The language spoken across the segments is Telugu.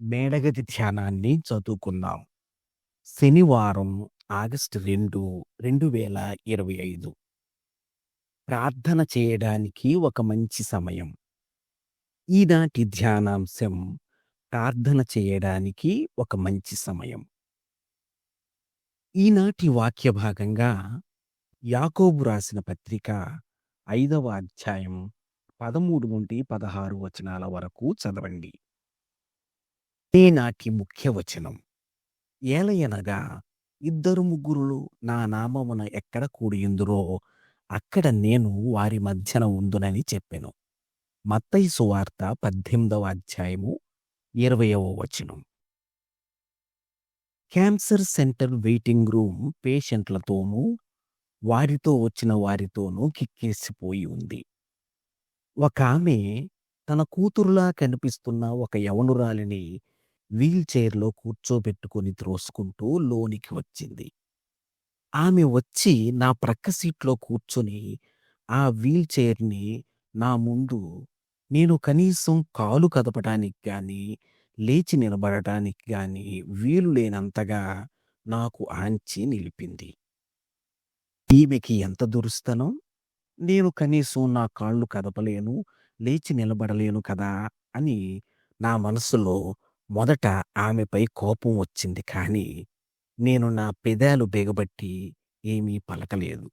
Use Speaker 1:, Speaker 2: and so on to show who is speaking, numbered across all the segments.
Speaker 1: మేడగది ధ్యానాన్ని చదువుకుందాం శనివారం ఆగస్టు రెండు రెండు వేల ఇరవై ఐదు. ప్రార్థన చేయడానికి ఒక మంచి సమయం. ఈనాటి ధ్యానాంశం ప్రార్థన చేయడానికి ఒక మంచి సమయం. ఈనాటి వాక్య భాగంగా యాకోబు రాసిన పత్రిక ఐదవ అధ్యాయం పదమూడు నుండి పదహారు వచనాల వరకు చదవండి. ఈనాటి ముఖ్యవచనం ఏలయనగా ఇద్దరు ముగ్గురులు నా నామమున ఎక్కడ కూడియుందురో అక్కడ నేను వారి మధ్యన ఉందునని చెప్పెను. మత్తయి సువార్త పద్దెనిమిదవ అధ్యాయము ఇరవయవ వచనం. క్యాన్సర్ సెంటర్ వెయిటింగ్ రూమ్ పేషెంట్లతోనూ వారితో వచ్చిన వారితోనూ కిక్కేసిపోయి ఉంది. ఒక ఆమె తన కూతురులా కనిపిస్తున్న ఒక యవనురాలిని వీల్ చైర్లో కూర్చోబెట్టుకుని త్రోసుకుంటూ లోనికి వచ్చింది. ఆమె వచ్చి నా ప్రక్క సీట్లో కూర్చొని ఆ వీల్ చైర్ని నా ముందు నేను కనీసం కాలు కదపడానికి కానీ లేచి నిలబడటానికి కానీ వీలు లేనంతగా నాకు ఆంచి నిలిపింది. ఈమెకి ఎంత దురుస్తనం? నేను కనీసం నా కాళ్ళు కదపలేను లేచి నిలబడలేను కదా అని నా మనసులో మొదట ఆమెపై కోపం వచ్చింది కానీ నేను నా పెదాలు బిగబట్టి ఏమీ పలకలేదు.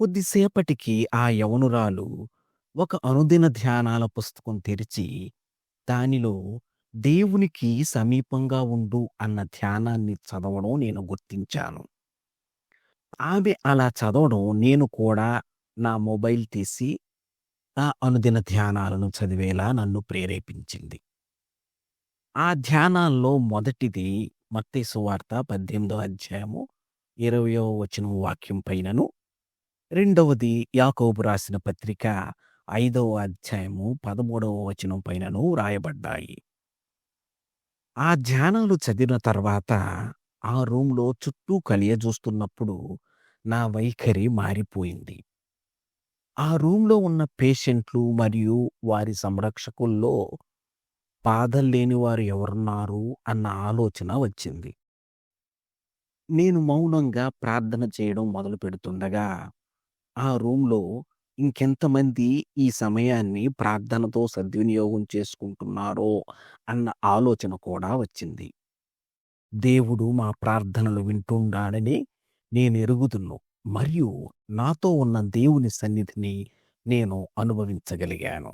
Speaker 1: కొద్దిసేపటికి ఆ యవనురాలు ఒక అనుదిన ధ్యానాల పుస్తకం తెరిచి దానిలో దేవునికి సమీపంగా ఉండు అన్న ధ్యానాన్ని చదవడం నేను గుర్తించాను. ఆమె అలా చదవడం నేను కూడా నా మొబైల్ తీసి ఆ అనుదిన ధ్యానాలను చదివేలా నన్ను ప్రేరేపించింది. ఆ ధ్యానాల్లో మొదటిది మత్తయి సువార్త పద్దెనిమిదో అధ్యాయము ఇరవయో వచనం వాక్యం పైనను. రెండవది యాకోబు రాసిన పత్రిక ఐదవ అధ్యాయము పదమూడవ వచనం పైనను రాయబడ్డాయి. ఆ ధ్యానాలు చదివిన తర్వాత ఆ రూమ్లో చుట్టూ కలియజూస్తున్నప్పుడు నా వైఖరి మారిపోయింది. ఆ రూమ్లో ఉన్న పేషెంట్లు మరియు వారి సంరక్షకుల్లో బాధలు వారు ఎవరున్నారు అన్న ఆలోచన వచ్చింది. నేను మౌనంగా ప్రార్థన చేయడం మొదలు పెడుతుండగా ఆ రూమ్లో ఇంకెంతమంది ఈ సమయాన్ని ప్రార్థనతో సద్వినియోగం చేసుకుంటున్నారో అన్న ఆలోచన కూడా వచ్చింది. దేవుడు మా ప్రార్థనలు వింటుండాడని నేను ఎరుగుతున్నా మరియు నాతో ఉన్న దేవుని సన్నిధిని నేను అనుభవించగలిగాను.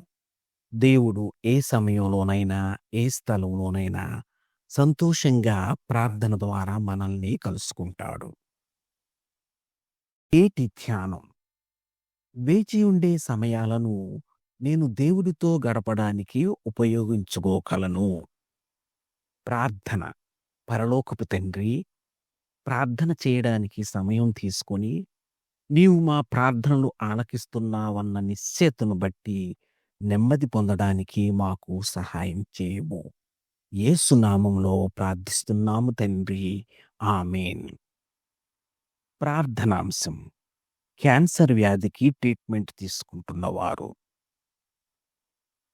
Speaker 1: దేవుడు ఏ సమయంలోనైనా ఏ స్థలంలోనైనా సంతోషంగా ప్రార్థన ద్వారా మనల్ని కలుసుకుంటాడు. ఏటి ధ్యానం? వేచి ఉండే సమయాలను నేను దేవుడితో గడపడానికి ఉపయోగించుకోగలను. ప్రార్థన. పరలోకపు తండ్రి ప్రార్థన చేయడానికి సమయం తీసుకొని నీవు మా ప్రార్థనలు ఆలకిస్తున్నావన్న నిశ్చేతను బట్టి నెమ్మది పొందడానికి మాకు సహాయం చేయము. ఏసునామంలో ప్రార్థిస్తున్నాము తండ్రి. ఆమెన్. ప్రార్థనాంశం. క్యాన్సర్ వ్యాధికి ట్రీట్మెంట్ తీసుకుంటున్నవారు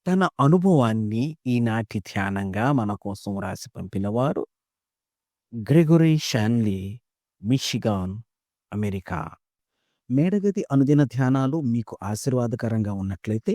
Speaker 1: తన అనుభవాన్ని ఈనాటి ధ్యానంగా మన కోసం రాసి పంపినవారు గ్రెగొరీ షాన్లీ మిషిగాన్ అమెరికా. మేడగది అనుదిన ధ్యానాలు మీకు ఆశీర్వాదకరంగా ఉన్నట్లయితే